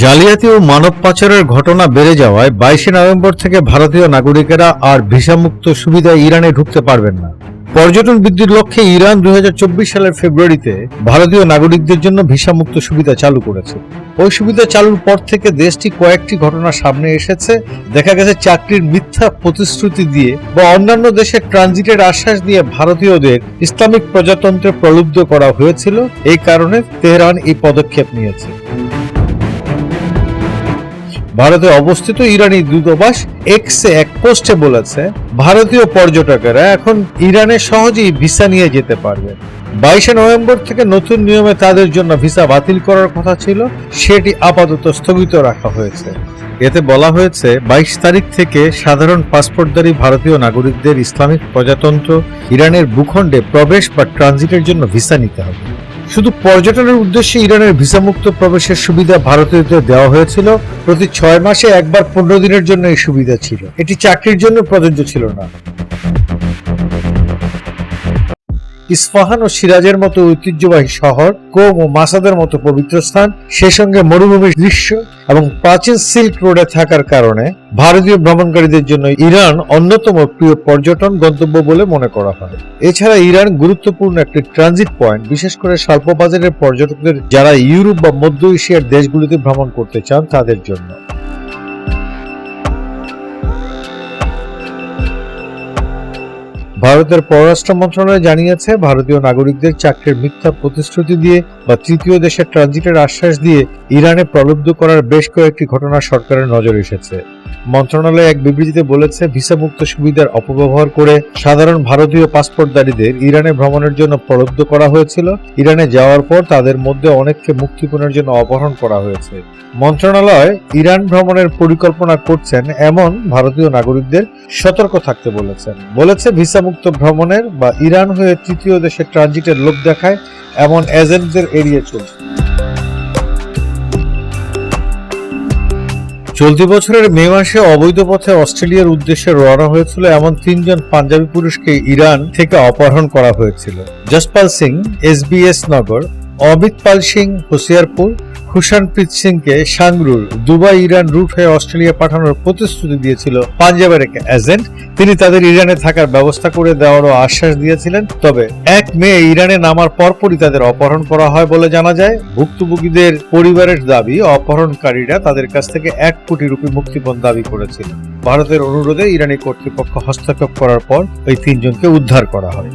জালিয়াতি ও মানব পাচারের ঘটনা বেড়ে যাওয়ায় বাইশে নভেম্বর থেকে ভারতীয় নাগরিকেরা আর ভিসামুক্ত সুবিধায় ইরানে ঢুকতে পারবেন না। পর্যটন বৃদ্ধির লক্ষ্যে ইরান দুই হাজার চব্বিশ সালের ফেব্রুয়ারিতে ভারতীয় নাগরিকদের জন্য ভিসামুক্ত সুবিধা চালু করেছে। ওই সুবিধা চালুর পর থেকে দেশটি কয়েকটি ঘটনা সামনে এসেছে। দেখা গেছে চাকরির মিথ্যা প্রতিশ্রুতি দিয়ে বা অন্যান্য দেশের ট্রানজিটের আশ্বাস দিয়ে ভারতীয়দের ইসলামিক প্রজাতন্ত্রে প্রলুব্ধ করা হয়েছিল। এই কারণে তেহরান এই পদক্ষেপ নিয়েছে। ভারতে অবস্থিত ইরানি দূতাবাস এক্সে এক পোস্টে বলেছে, ভারতীয় পর্যটকেরা এখন ইরানে সহজেই ভিসা নিয়ে যেতে পারবে। বাইশে নভেম্বর থেকে নতুন নিয়মে তাদের জন্য ভিসা বাতিল করার কথা ছিল, সেটি আপাতত স্থগিত রাখা হয়েছে। এতে বলা হয়েছে, বাইশ তারিখ থেকে সাধারণ পাসপোর্টধারী ভারতীয় নাগরিকদের ইসলামিক প্রজাতন্ত্র, ইরানের ভূখণ্ডে প্রবেশ বা ট্রানজিটের জন্য ভিসা নিতে হবে। শুধু পর্যটনের উদ্দেশ্যে ইরানের ভিসামুক্ত প্রবেশের সুবিধা ভারতীয়দের দেওয়া হয়েছিল, প্রতি ছয় মাসে একবার পনেরো দিনের জন্য এই সুবিধা ছিল। এটি চাকরির জন্য প্রযোজ্য ছিল না। ইস্পাহান ও সিরাজের মতো ঐতিহ্যবাহী শহর, কোম ও মাসাদের মতো পবিত্র স্থান সেই সঙ্গে মরুভূমির দৃশ্য এবং প্রাচীন সিল্ক রোডে থাকার কারণে ভারতীয় ভ্রমণকারীদের জন্য ইরান অন্যতম প্রিয় পর্যটন গন্তব্য বলে মনে করা হয়। এছাড়া ইরান গুরুত্বপূর্ণ একটি ট্রানজিট পয়েন্ট বিশেষ করে স্বল্প বাজারের পর্যটকদের যারা ইউরোপ বা মধ্য এশিয়ার দেশগুলিতে ভ্রমণ করতে চান তাদের জন্য। ভারতের পররাষ্ট্র মন্ত্রণালয় জানিয়েছে, ভারতীয় নাগরিকদের চাকরির মিথ্যা প্রতিশ্রুতি দিয়ে বা তৃতীয় দেশের ট্রানজিটের আশ্বাস দিয়ে ইরানে প্রলুব্ধ করার বেশ কয়েকটি ঘটনা সরকারের নজরে এসেছে। মন্ত্রণালয় এক বিবৃতিতে বলেছে, ভিসামুক্ত সুবিধার অপব্যবহার করে সাধারণ ভারতীয় পাসপোর্টধারীদের ইরানে ভ্রমণের জন্য প্রলুব্ধ করা হয়েছিল। ইরানে যাওয়ার পর তাদের মধ্যে অনেককে মুক্তিপণের জন্য অপহরণ করা হয়েছে। মন্ত্রণালয় ইরান ভ্রমণের পরিকল্পনা করছেন, এমন ভারতীয় নাগরিকদের সতর্ক থাকতে বলেছেন। বলেছে ভিসামুক্ত ভ্রমণের বা ইরান হয়ে তৃতীয় দেশে ট্রানজিটের লোক দেখায় এমন এজেন্টদের এড়িয়ে চলছে। চলতি বছরের মে মাসে অবৈধ পথে অস্ট্রেলিয়ার উদ্দেশ্যে রওনা হয়েছিল এমন তিনজন পাঞ্জাবি পুরুষকে ইরান থেকে অপহরণ করা হয়েছিল। যশপাল সিং এসবিএস নগর, অমিত পাল সিং, হোসিয়ারপুর হুসানপ্রীত সিংকে সাংরুর দুবাই, ইরান রুট হয়ে অস্ট্রেলিয়া পাঠানোর প্রতিশ্রুতি দিয়েছিল পাঞ্জাবের এক এজেন্ট। তিনি তাদের ইরানে থাকার ব্যবস্থা করে দেওয়ারও আশ্বাস দিয়েছিলেন। তবে এক মে ইরানে নামার পরপরই তাদের অপহরণ করা হয় বলে জানা যায়। ভুক্তভোগীদের পরিবারের দাবি, অপহরণকারীরা তাদের কাছ থেকে এক কোটি রুপি মুক্তিপণ দাবি করেছিল। ভারতের অনুরোধে ইরানি কর্তৃপক্ষ হস্তক্ষেপ করার পর ওই তিনজনকে উদ্ধার করা হয়।